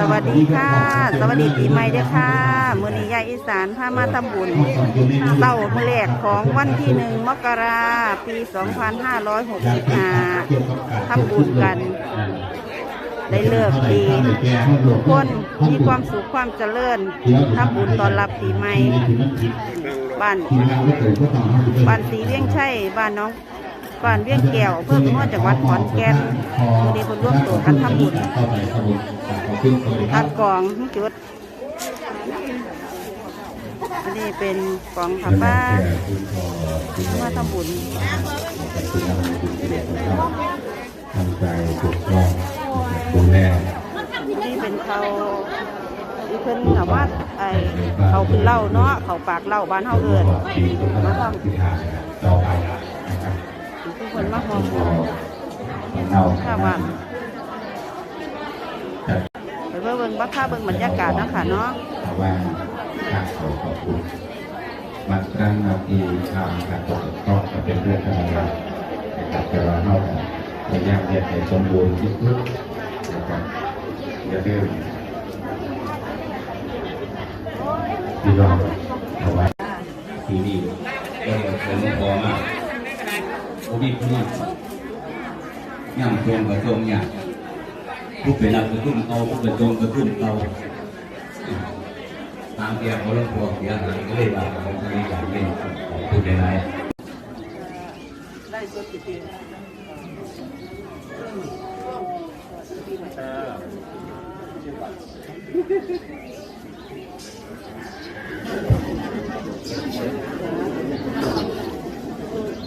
สวัสดีค่ะ สวัสดีปีใหม่เด้อค่ะมื้อนี้ยายอีสานพามาทำบุญเต้ามื้อแรกของวันที่หนึ่งมกราปี 2565ทำบุญกัน ได้เลิกดีทุกคนมีความสุขความเจริญทำบุญต้อนรับปีใหม่บ้านบ้านสีเวียงชัยบ้านน้อง บ้านเวียงแก้วเพื่อเป็นว่าจังหวัดขอนแก่นมื้อนี้คนร่วมตัวกันทำบุญตัดกล่องทั้งจุดอันนี้เป็นกล่องผ้าป้ามาทำบุญทำใจถูกต้องดูแลนี่เป็นเขาที่เพิ่นแบบว่าไอเขาคือเหล้าเนาะเขาปากเหล้าบ้านเฮาเอิ้นปีตรงนั้นที่ทางต่อไปนะครับทุก คนมาหอมก็เราค่ะว่าจัดไปเบิ่งบักค่าเบิ่งบรรยากาศเนาะค่ะเนาะว่าทาขอขอบคุณบางครั้งบางทีทางการตกก็จะเป็นเรื่องธรรมดานะครับแต่ว่าเราพยายามจะให้สมบูรณ์ที่สุดนะครับอย่าลืมพี่น้องเอาไว้ที่นี่ก็เป็นพอมาก ผู้มีผู้นั้นย่ำตรงกับตรงอย่างผู้เป็นหลักกระทุ่มเอาผู้เป็นตรงกระทุ่มเอาตามเตียงเขาลงพวกเสียหายก็เลยว่าเขาจะมีอย่างนี้ของผู้ใดไรสั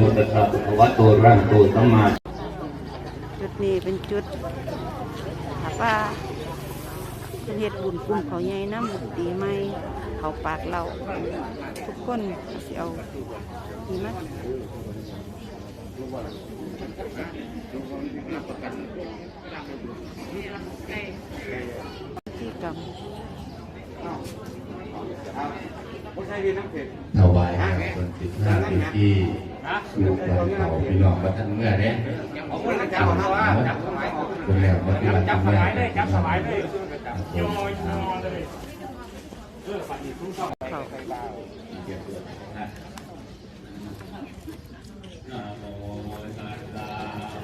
โมตตะภวะโตรังโตสัมมาจุดนี้เป็นจุดผ้าป้าเป็นเฮ็ดบุญกลุ่มเขาใหญ่น้ำบุญปีใหม่เขาปากเหล้าทุกคนเสิเอาดีมั้ยที่กรรม ถวายให้คนสิบห้าปีที่ลูกหลานเขาพี่น้องมาทันเมื่อเนี้ยคนแล้วมาที่วันที่เมื่อจับสบายเลยเขานะโมตัสสะ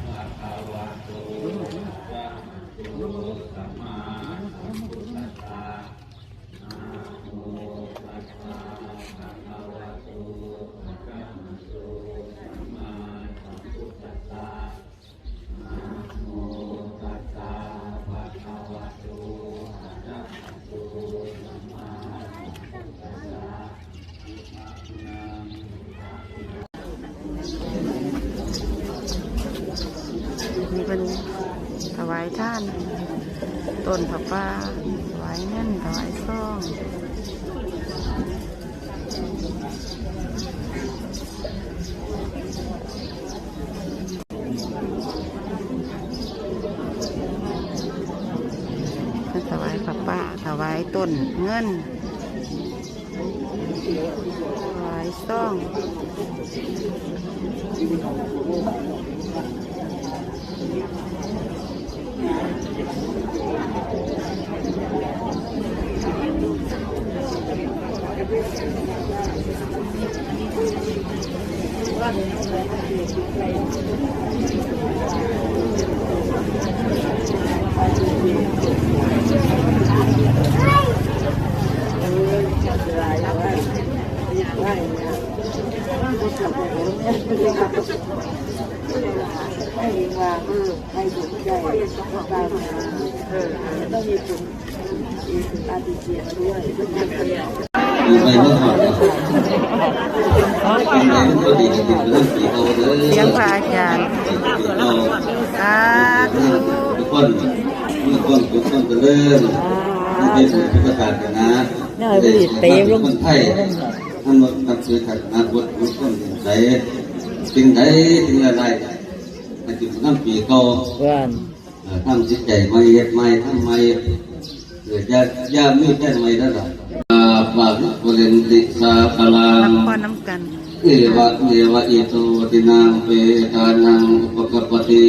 ภะคะวะโตอะระหะโตสัมมาสัมพุทธัสสะนะโมตัสสะภะคะวะโตอะระหะโตสัมมาสัมพุทธัสสะนะโมตัสสะภะคะวะโตอะระหะโตสัมมาสัมพุทธัสสะ นี่เป็นถวายท่านต้นผ้าป้าถวายเงินถวายซองถวายผ้าป้าถวายต้นเงิน ถวายซอง ให้เองว่าเออให้บุญใจตามมาเออต้องมีบุญมีบุญอาติเกียรติด้วยเพื่อจะเป็นไปเมื่อก่อนเป็นไงตัวดีจะติดเรื่องสีเอาเลยเสียงพระอาจารย์เอาคนมีความสุขความเริญนี่เป็นพุทธศาสนาคนไทยท่านมาตัดสินขัดนาบททุกคนใด สิ่งใดสิ่งอะไรให้ถึงน้ำปีเก่าทำจิตใจไม่เฮ็ดไม่ทำไม่เกิดยากยากมีแค่ไม่ได้หรอกอาปาวิปุเรนติสาพลังพักผ่อนน้ำกันเอวะเอวะอิโตตินังเปตานังอุปกปปติ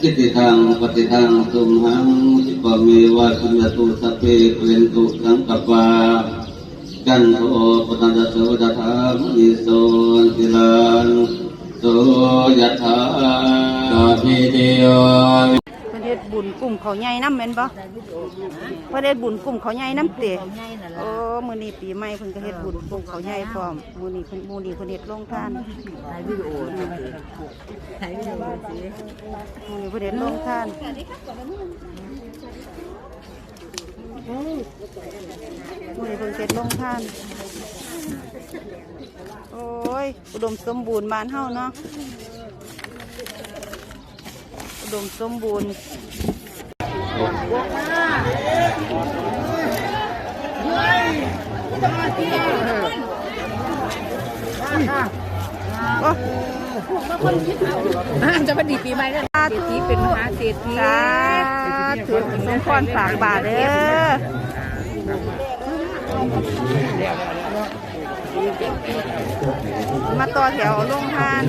กิติทังปฏิทังตุมหังสิปะเมวะสุญญตุสัพเพปุเรนตุสังกปปา จันโทปตันตโสดาธามนิโสติลันโสยถาสาพิเดโยเพิ่นเฮ็ดบุญกลุ่มเขาใหญ่น้ำแม่นบ่เพิ่นเฮ็ดบุญกลุ่มเขาใหญ่น้ำเตะโอ้มื้อนี้ปีใหม่เพิ่นก็เฮ็ดบุญกลุ่มเขาใหญ่พร้อมมื้อนี้เพิ่นมื้อนี้เพิ่นเฮ็ดโรงทานถ่ายวิดีโอถ่ายวิดีโอมื้อนี้เพิ่นเฮ็ดโรงทาน มือเพิ่นเฮ็ดโรงท่าน โอ้ย อุดมสมบูรณ์บ้านเฮาเนาะ อุดมสมบูรณ์โอ้ จะเป็นดีปีใหม่กันสาเศรษฐีเป็นมหาเศรษฐีสาธุสมพรฝากบาทเด้อมาต่อแถวลงทาน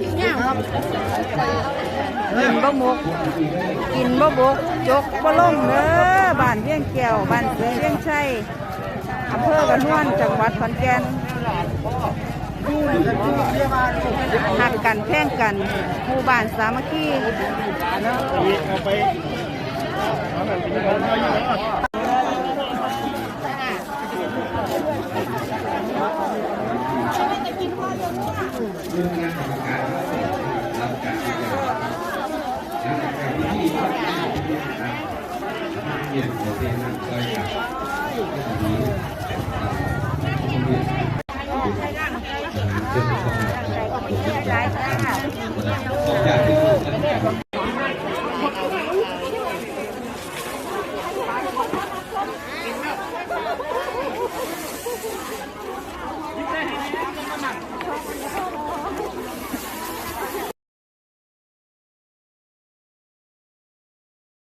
กินบ่หมกกินบ่บกจกบ่ลงเด้อบ้านเวียงแก้วบ้านเสือเวียงชัยอำเภอกระนวนจังหวัดขอนแก่น หักกันแพ่งกันหมู่บ้านสามัคคีเปลี่ยนโปรตีนก็อยาก ร้ายค่ะ